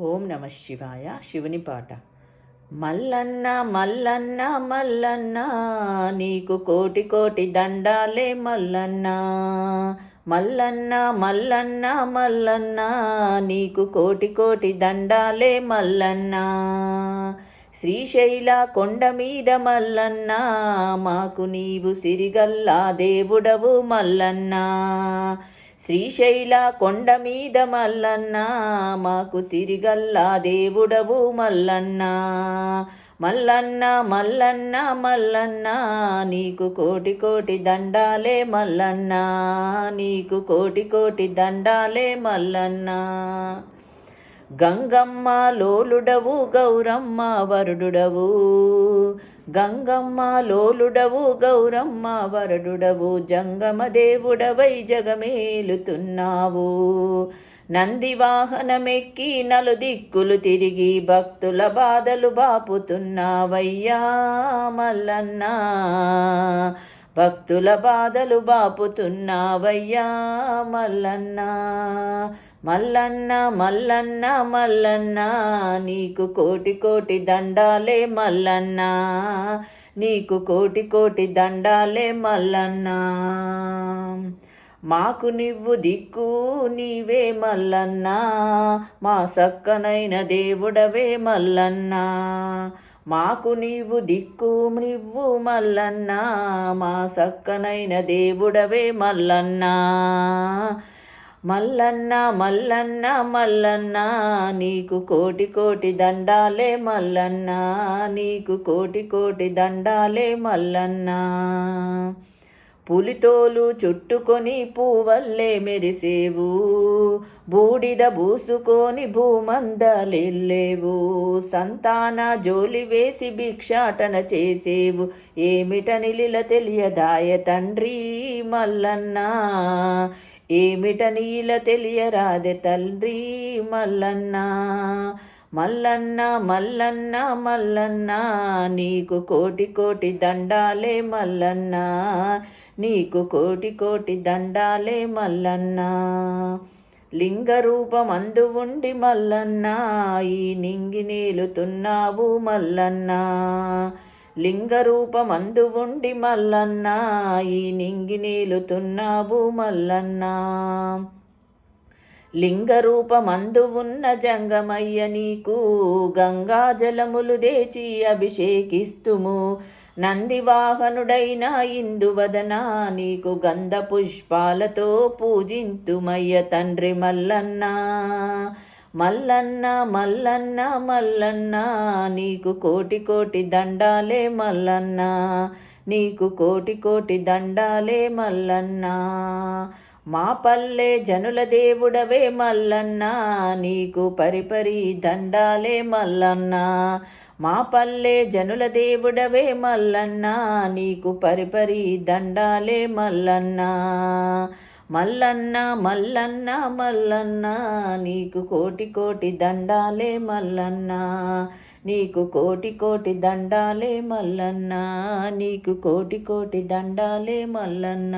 ఓం నమ శివాయ. శివుని పాట. మల్లన్న మల్లన్న మల్లన్న నీకు కోటి కోటి దండాలే మల్లన్న. మల్లన్న మల్లన్న మల్లన్న నీకు కోటి కోటి దండాలే మల్లన్న. శ్రీశైల కొండ మీద మల్లన్న మాకు నీవు సిరిగల్లా దేవుడవు మల్లన్న. శ్రీశైల కొండ మీద మల్లన్న మాకు సిరిగల్లా దేవుడవు మల్లన్న. మల్లన్న మల్లన్న మల్లన్న నీకు కోటి కోటి దండాలే మల్లన్న. నీకు కోటి కోటి దండాలే మల్లన్న. గంగమ్మ లోలుడవు గౌరమ్మ వరుడుడవు. గంగమ్మ లోలుడవు గౌరమ్మ వరుడుడవు. జంగమ దేవుడవై జగమేలుతున్నావు. నంది వాహనమెక్కి నలు దిక్కులు తిరిగి భక్తుల బాధలు బాపుతున్నావయ్యా మల్లన్న. భక్తుల బాధలు బాపుతున్నావయ్యా మల్లన్న మల్లన్న మల్లన్న మల్లన్న నీకు కోటి కోటి దండాలే మల్లన్న నీకు కోటి కోటి దండాలే మల్లన్న. మాకు నువ్వు దిక్కు నీవే మల్లన్నా మా సక్కనైన దేవుడవే మల్లన్నా. మాకు నీవు దిక్కు నువ్వు మల్లన్నా మా సక్కనైన దేవుడవే మల్లన్నా. మల్లన్న మల్లన్న మల్లన్న నీకు కోటి కోటి దండాలే మల్లన్న నీకు కోటి కోటి దండాలే మల్లన్నా. పులితోలు చుట్టుకొని పూవల్లే మెరిసేవు. బూడిద బూసుకొని భూమందలిల్లేవు. సంతాన జోలి వేసి భిక్షాటన చేసేవు. ఏమిట నిలిల తెలియదాయ తండ్రి మల్లన్న? ఏమిట నీల తెలియరాదే తండ్రి మల్లన్న? మల్లన్న మల్లన్న మల్లన్న నీకు కోటి కోటి దండాలే మల్లన్నా. నీకు కోటి కోటి దండాలే మల్లన్నా. లింగరూపమందు ఉండి మల్లన్నా. ఈ నింగి నీలుతున్నావు మల్లన్నా. లింగరూపమందు ఉండి మల్లన్నా. ఈ నింగి నీలుతున్నావు మల్లన్నా. లింగరూపమందు ఉన్న జంగమయ్య నీకు గంగాజలములు దేచి అభిషేకిస్తుము. నందివాహనుడైన ఇందువదన నీకు గంధ పుష్పాలతో పూజింతుమయ్య తండ్రి మల్లన్న. మల్లన్న మల్లన్న మల్లన్న నీకు కోటి కోటి దండాలే మల్లన్న. నీకు కోటి కోటి దండాలే మల్లన్న. మా పల్లె జనుల దేవుడవే మల్లన్న. నీకు పరిపరి దండాలే మల్లన్న. మా పల్లె జనుల దేవుడవే మల్లన్న నీకు పరిపరి దండాలే మల్లన్న. మల్లన్న మల్లన్న మల్లన్న నీకు కోటి కోటి దండాలే మల్లన్న. నీకు కోటి కోటి దండాలే మల్లన్న నీకు కోటి కోటి దండాలే మల్లన్న.